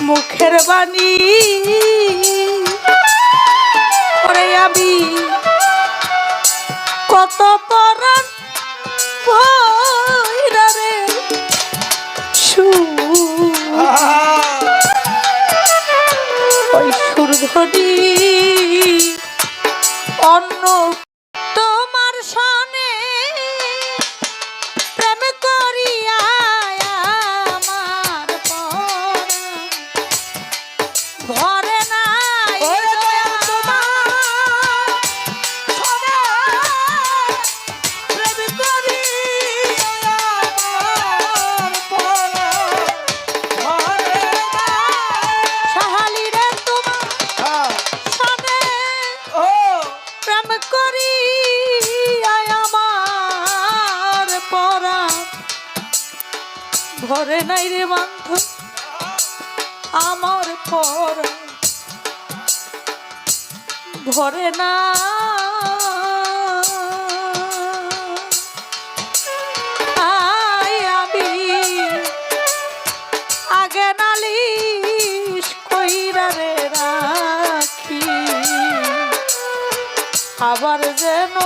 মুখের বাণী। করে আমি কত পরাণ রে সুর ধনী অন্য ঘরে নাই রে বন্ধু আমার পর। ভরে না। আগে কইরা আবার যেন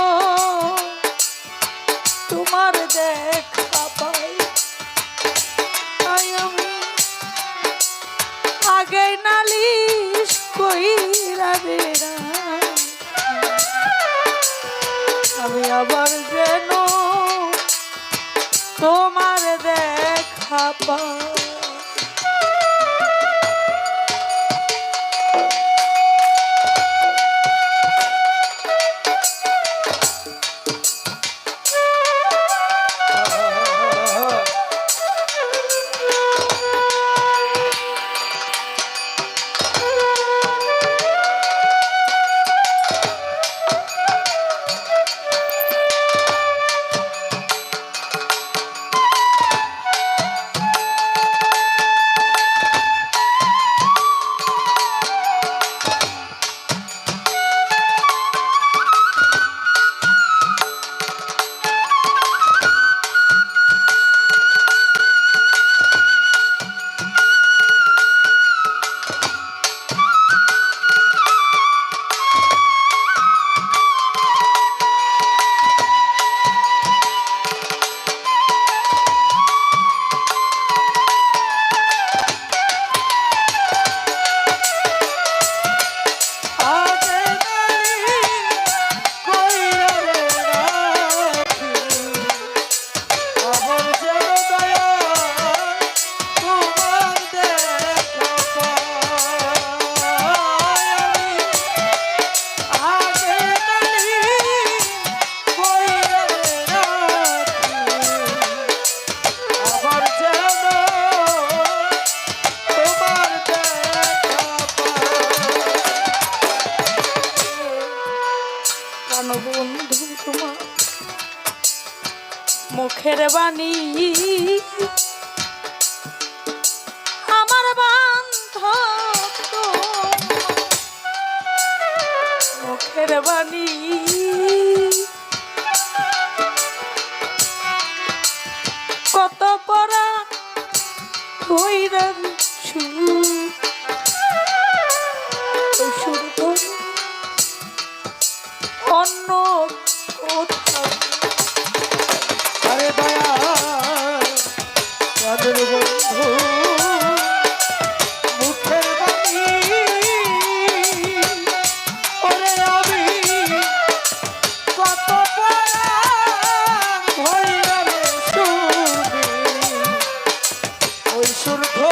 Bye. চোখের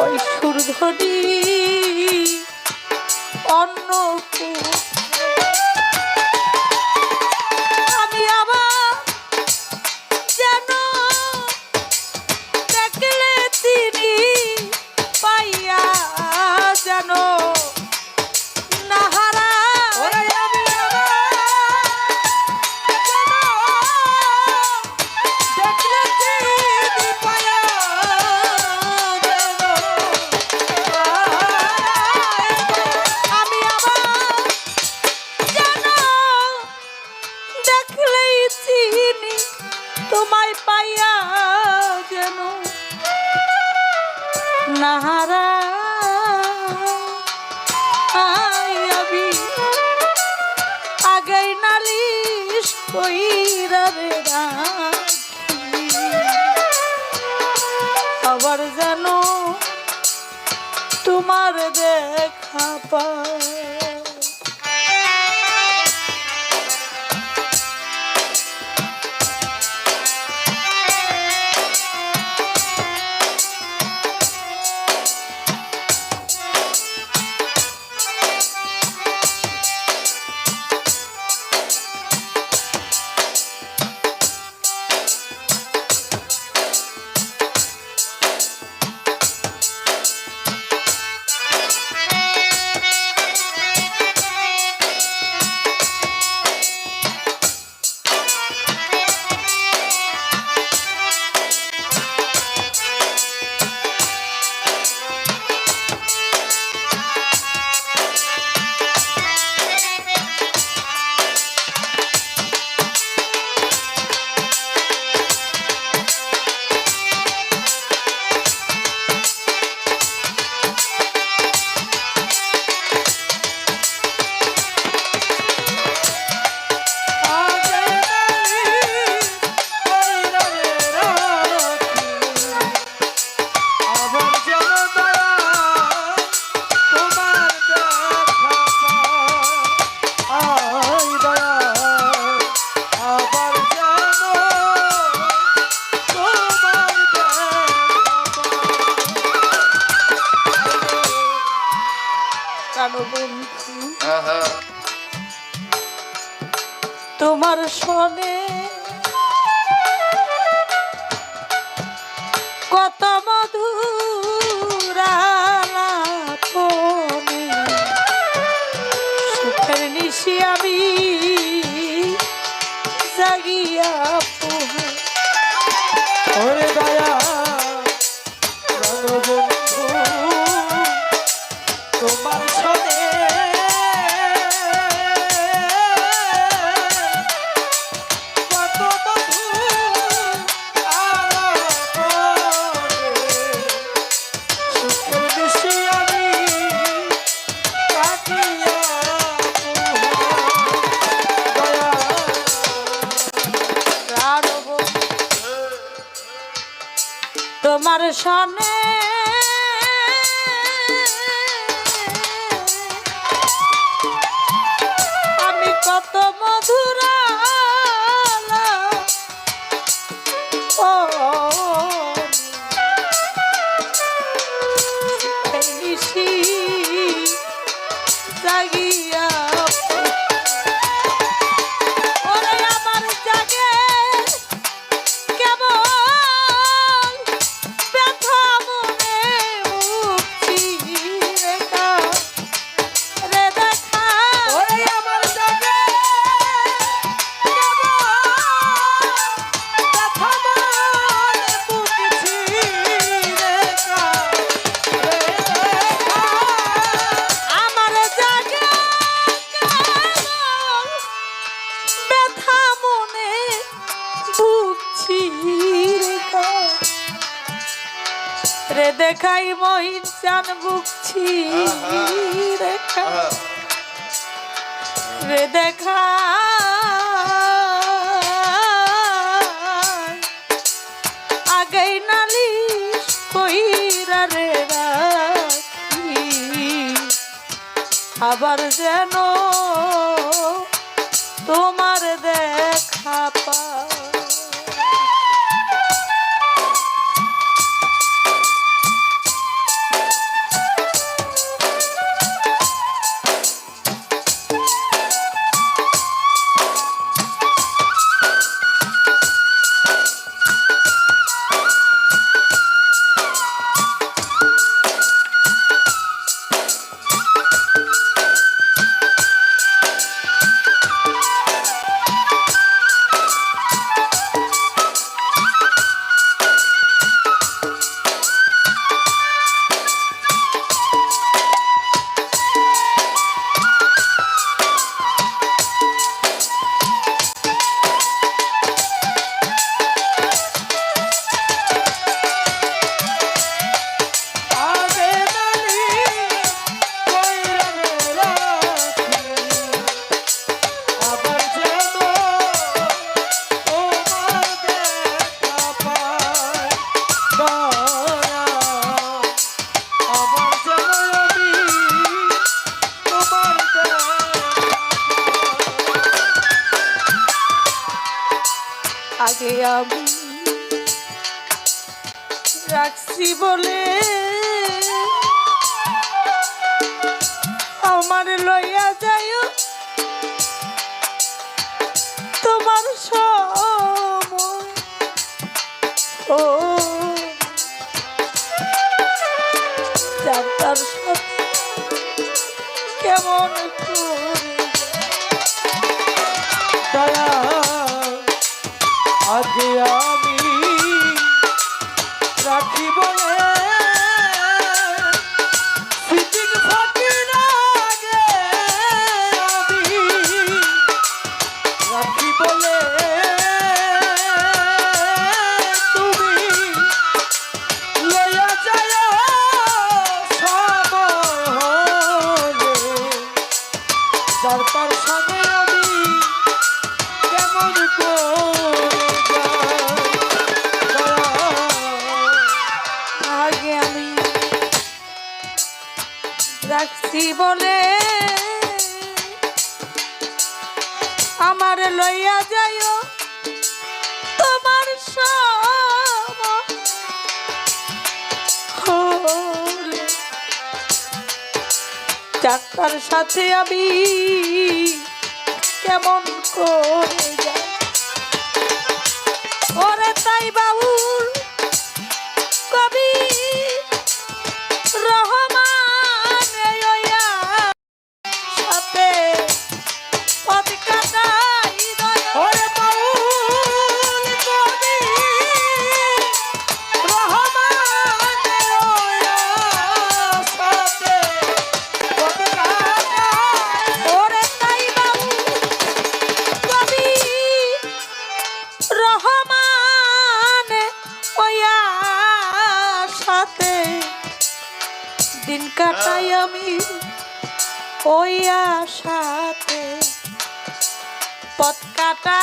ওই সুরধনি অন্নপূর্ণা দেখা পায়। আমি জাগিয়া আমার সামনে রেখাই মহিন চান বুকছি রেখা রে দেখা। আগেই নালিশ কইরা রে আবার যেন তোম রাখছি বলে আমার লইয়া যায় তোমার সম ও। কেমন একটু আগে আমি চাকার সাথে আমি কেমন করে তাই আমি ওই আশাতে পথ কাটা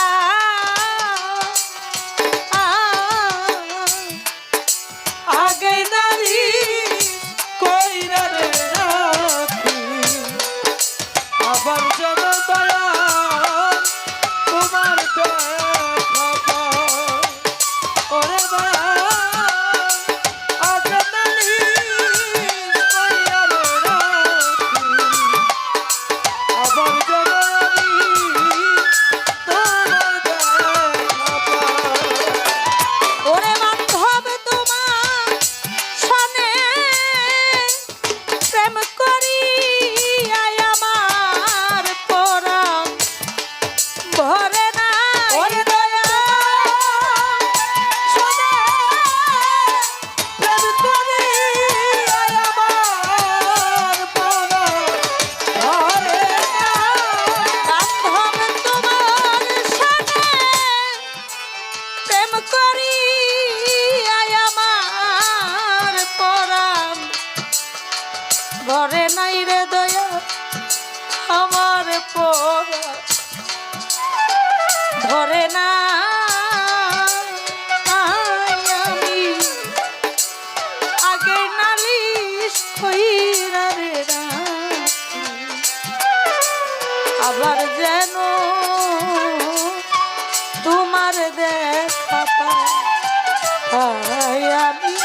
নাই রে দয়া আমার ধরে না। আগে আবার যেন তোমার দেখা আমি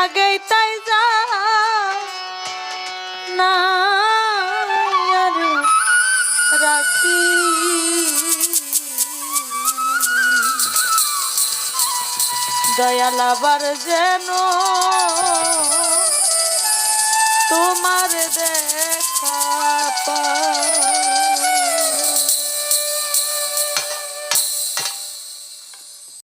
আগেই তা দয়াল আবার যেন তোমার দেখা পা